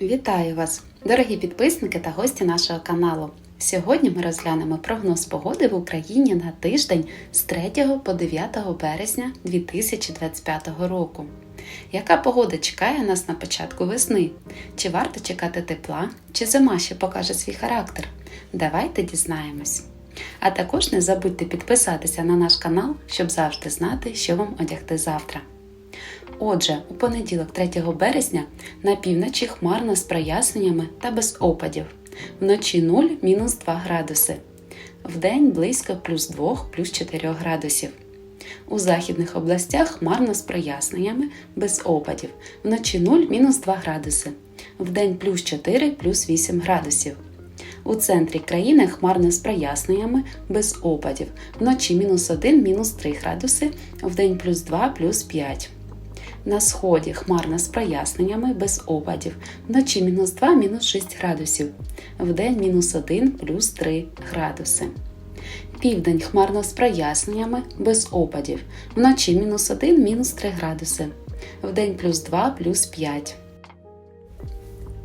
Вітаю вас, дорогі підписники та гості нашого каналу. Сьогодні ми розглянемо прогноз погоди в Україні на тиждень з 3 по 9 березня 2025 року. Яка погода чекає нас на початку весни? Чи варто чекати тепла, чи зима ще покаже свій характер? Давайте дізнаємось. А також не забудьте підписатися на наш канал, щоб завжди знати, що вам одягти завтра. Отже, у понеділок 3 березня на півночі хмарно з проясненнями та без опадів. Вночі 0 мінус 2 градуси. Вдень близько плюс 2 плюс 4 градусів. У західних областях хмарно з проясненнями без опадів. Вночі 0 мінус 2 градуси. Вдень плюс 4 плюс 8 градусів. У центрі країни хмарно з проясненнями без опадів. Вночі мінус 1 мінус 3 градуси, вдень плюс 2 плюс 5. На сході хмарно з проясненнями без опадів. Вночі мінус 2 мінус 6 градусів. Вдень мінус 1 плюс 3 градуси. Південь хмарно з проясненнями без опадів. Вночі мінус 1 мінус 3 градуси. Вдень плюс 2 плюс 5.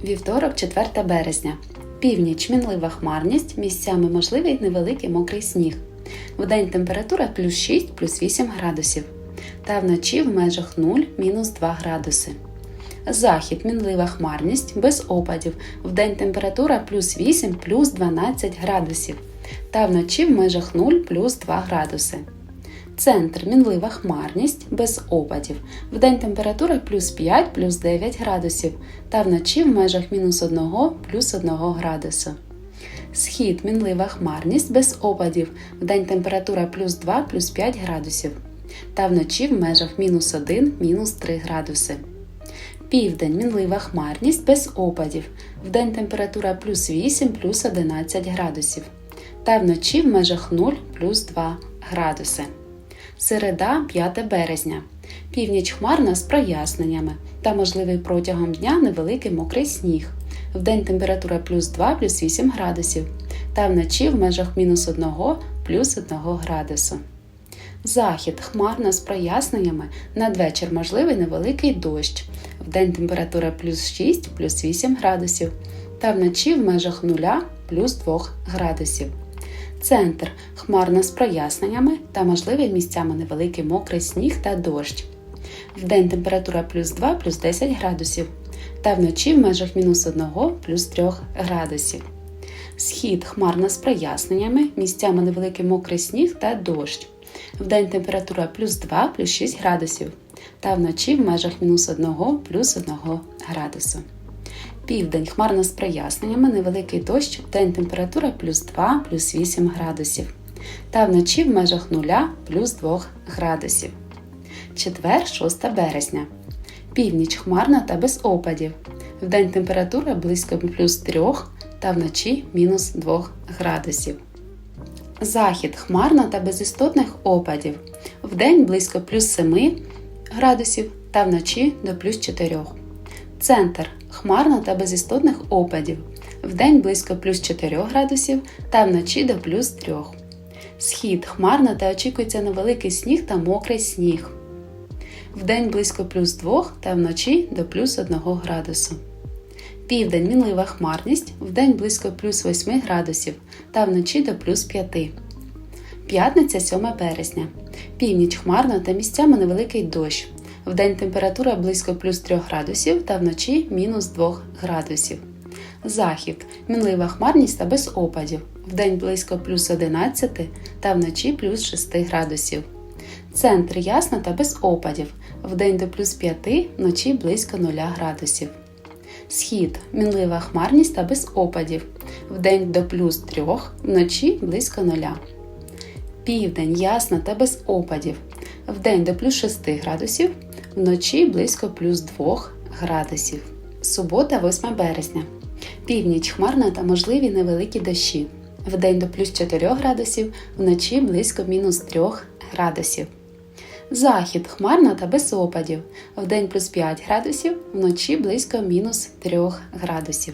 Вівторок 4 березня. Північ мінлива хмарність, місцями можливий невеликий мокрий сніг. Вдень температура плюс 6 плюс 8 градусів. Та вночі в межах 0-2 градуси. Захід мінлива хмарність без опадів. Вдень температура плюс 8 плюс 12 градусів. Та вночі в межах 0 плюс 2 градуси. Центр мінлива хмарність без опадів. Вдень температура плюс 5 плюс 9 градусів. Та вночі в межах мінус 1 плюс 1 градусу. Схід мінлива хмарність без опадів. Вдень температура плюс 2 плюс 5 градусів. Та вночі в межах мінус 1 мінус 3 градуси. Південь мінлива хмарність без опадів. Вдень температура плюс 8 плюс 11 градусів. Та вночі в межах 0 плюс 2 градуси. Середа 5 березня. Північ хмарна з проясненнями та можливий протягом дня невеликий мокрий сніг. Вдень температура плюс 2 плюс 8 градусів. Та вночі в межах мінус 1 плюс 1 градусу. Захід хмарно з проясненнями, надвечір можливий невеликий дощ. Вдень температура плюс 6 плюс 8 градусів. Та вночі в межах 0 плюс 2 градусів. Центр хмарно з проясненнями та можливий місцями невеликий мокрий сніг та дощ. Вдень температура плюс 2 плюс 10 градусів. Та вночі в межах мінус 1 плюс 3 градусів. Схід хмарно з проясненнями, місцями невеликий мокрий сніг та дощ. Вдень температура плюс 2 плюс 6 градусів. Та вночі в межах мінус 1 плюс 1 градусу. Південь хмарно з проясненнями, невеликий дощ, день температура плюс 2 плюс 8 градусів. Та вночі в межах 0 плюс 2 градусів. Четвер 6 березня. Північ хмарна та без опадів. Вдень температура близько плюс 3 та вночі мінус 2 градусів. Захід хмарно та без істотних опадів. Вдень близько плюс 7 градусів та вночі до плюс 4. Центр хмарно та без істотних опадів. Вдень близько плюс 4 градусів та вночі до плюс 3. Схід хмарно та очікується невеликий сніг та мокрий сніг. Вдень близько плюс 2 та вночі до плюс 1 градусу. Південь мінлива хмарність, вдень близько плюс 8 градусів та вночі до плюс 5. П'ятниця 7 березня. Північ хмарно та місцями невеликий дощ. Вдень температура близько плюс 3 градусів та вночі мінус 2 градусів. Захід мінлива хмарність та без опадів. Вдень близько плюс 11 та вночі плюс 6 градусів. Центр ясно та без опадів. Вдень до плюс 5, вночі близько 0 градусів. Схід мінлива хмарність та без опадів. Вдень до плюс 3, вночі близько 0. Південь ясно та без опадів. Вдень до плюс 6 градусів, вночі близько плюс 2 градусів. Субота 8 березня. Північ хмарна та можливі невеликі дощі. Вдень до плюс 4 градусів, вночі близько мінус 3 градусів. Захід хмарно та без опадів. Вдень плюс 5 градусів, вночі близько мінус 3 градусів.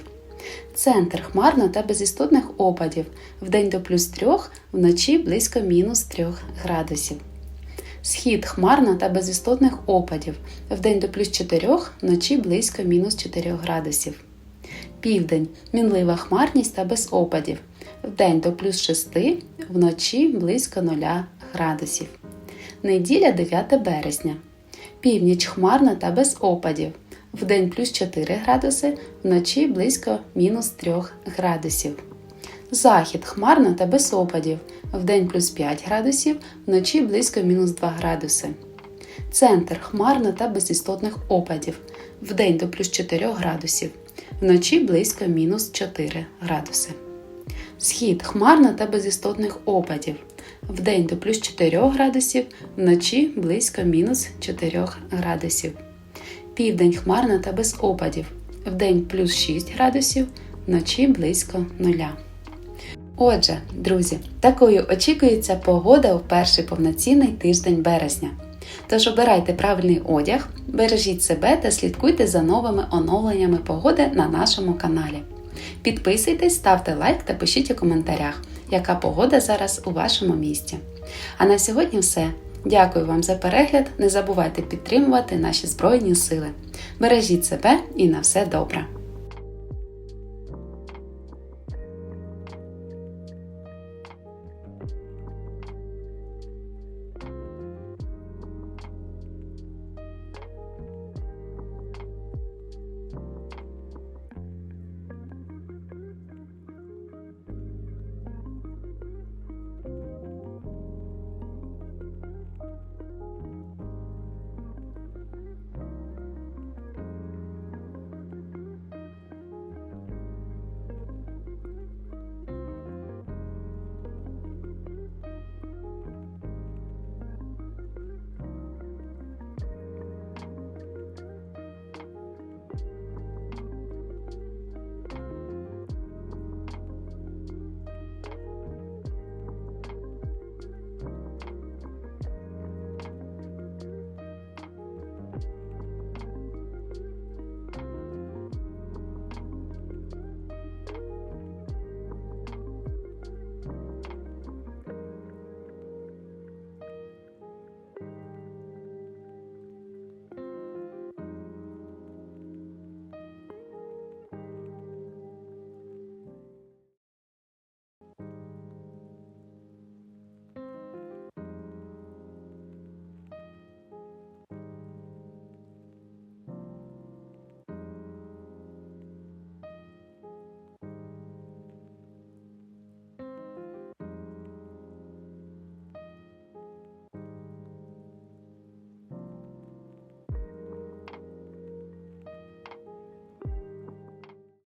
Центр хмарно та без істотних опадів. Вдень до плюс 3, вночі близько мінус 3 градусів. Схід хмарно та без істотних опадів. Вдень до плюс 4, вночі близько мінус 4 градусів. Південь мінлива хмарність та без опадів. Вдень до плюс 6, вночі близько 0 градусів. Неділя 9 березня. Північ хмарна та без опадів. Вдень плюс 4 градуси, вночі близько мінус 3 градусів. Захід хмарно та без опадів. Вдень плюс 5 градусів, вночі близько мінус 2 градуси. Центр хмарно та без істотних опадів. Вдень до плюс 4 градусів, вночі близько мінус 4 градуси. Схід хмарно та без істотних опадів. Вдень до плюс 4 градусів, вночі близько мінус 4 градусів. Південь хмарно та без опадів. Вдень плюс 6 градусів, вночі близько 0. Отже, друзі, такою очікується погода у перший повноцінний тиждень березня. Тож обирайте правильний одяг, бережіть себе та слідкуйте за новими оновленнями погоди на нашому каналі. Підписуйтесь, ставте лайк та пишіть у коментарях, яка погода зараз у вашому місті. А на сьогодні все. Дякую вам за перегляд. Не забувайте підтримувати наші Збройні Сили. Бережіть себе і на все добре!